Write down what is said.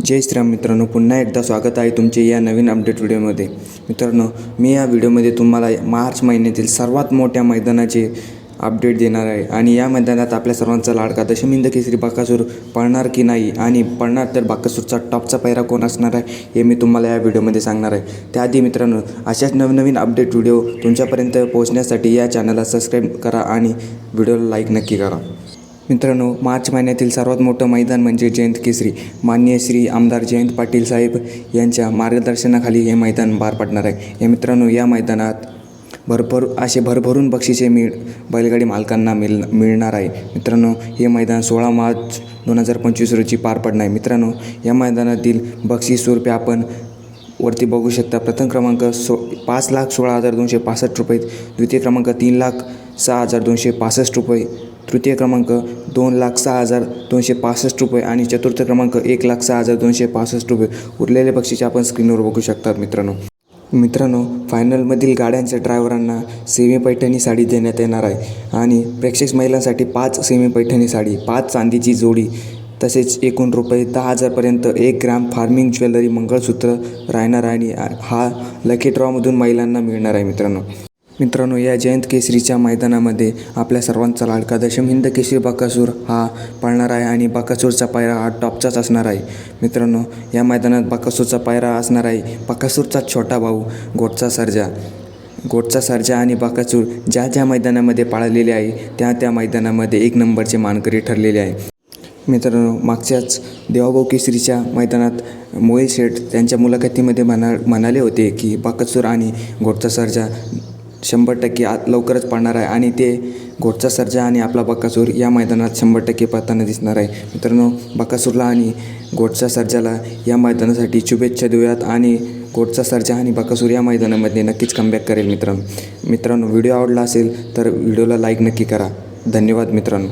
जय श्रीराम मित्रांनो पुन्हा एकदा स्वागत आहे तुमचे या नवीन अपडेट व्हिडिओमध्ये. मित्रांनो मी या व्हिडिओमध्ये तुम्हाला मार्च महिन्यातील सर्वात मोठ्या मैदानाचे अपडेट देणार आहे. आणि या मैदानात आपल्या सर्वांचा लाडका दशमिंद केसरी बाकासूर पळणार की नाही? आणि पळणार तर बाकासूरचा टॉपचा पैरा कोण असणार आहे हे मी तुम्हाला या व्हिडिओमध्ये सांगणार आहे. त्याआधी मित्रांनो अशाच नवनवीन अपडेट व्हिडिओ तुमच्यापर्यंत पोहोचण्यासाठी या चॅनलला सबस्क्राईब करा आणि व्हिडिओला लाईक नक्की करा. मित्रांनो मार्च महिन्यातील सर्वात मोठं मैदान म्हणजे जयंत केसरी. मान्य श्री आमदार जयंत पाटील साहेब यांच्या मार्गदर्शनाखाली हे मैदान पार पडणार आहे. हे मित्रांनो या मैदानात भरभर असे भरभरून बक्षिसे मिळ बैलगाडी मालकांना मिळ मिळणार आहे. मित्रांनो हे मैदान सोळा मार्च दोन हजार पंचवीस रोजी पार पडणार आहे. मित्रांनो या मैदानातील बक्षीस स्वरूपे आपण वरती बघू शकता. प्रथम क्रमांक सो पाच लाख सोळा हजार दोनशे पासष्ट रुपये द्वितीय क्रमांक तीन लाख सहा हजार दोनशे पासष्ट रुपये तृतीय क्रमांक दोन लाख सहा हजार दोनशे पासष्ट रुपये आणि चतुर्थ क्रमांक एक लाख सहा हजार दोनशे पासष्ट रुपये. उरलेले बक्षीचे आपण स्क्रीनवर बघू शकतात मित्रांनो. मित्रांनो फायनलमधील गाड्यांच्या ड्रायव्हरांना सेमी पैठणी साडी देण्यात येणार आहे. आणि प्रेक्षक महिलांसाठी पाच सेमी पैठणी साडी पाच चांदीची जोडी तसेच एकूण रुपये दहा हजारपर्यंत एक ग्राम फार्मिंग ज्वेलरी मंगळसूत्र राहणार आहे आणि हा लकी ड्रॉमधून महिलांना मिळणार आहे मित्रांनो. मित्रांनो या जयंत केसरीच्या मैदानामध्ये आपल्या सर्वांचा लाडका दशम हिंद केसरी बाकासूर हा पळणार आहे आणि बाकासूरचा पायरा हा टॉपचाच असणार आहे. मित्रांनो या मैदानात बाकासूरचा पायरा असणार आहे. बाकासूरचा छोटा भाऊ गोटचा सर्जा. गोटचा सर्जा आणि बाकासूर ज्या ज्या मैदानामध्ये पाळलेले आहे त्या त्या मैदानामध्ये एक नंबरचे मानकरी ठरलेले आहे. मित्रांनो मागच्याच देवाभाऊ केसरीच्या मैदानात मोहिल शेठ त्यांच्या मुलाखतीमध्ये म्हणा म्हणाले होते की बाकसूर आणि घोटचा सर्जा शंभर टक्के आत लवकरच पडणार आहे आणि ते घोटचा सर्जा आणि आपला बकासूर या मैदानात शंभर टक्के पाहताना दिसणार आहे. मित्रांनो बकासूरला आणि घोटचा सर्जाला या मैदानासाठी शुभेच्छा देऊयात आणि घोटचा सर्जा आणि बकासूर या मैदानामध्ये नक्कीच कमबॅक करेल मित्रांनो. मित्रांनो व्हिडिओ आवडला असेल तर व्हिडिओला लाईक नक्की करा. धन्यवाद मित्रांनो.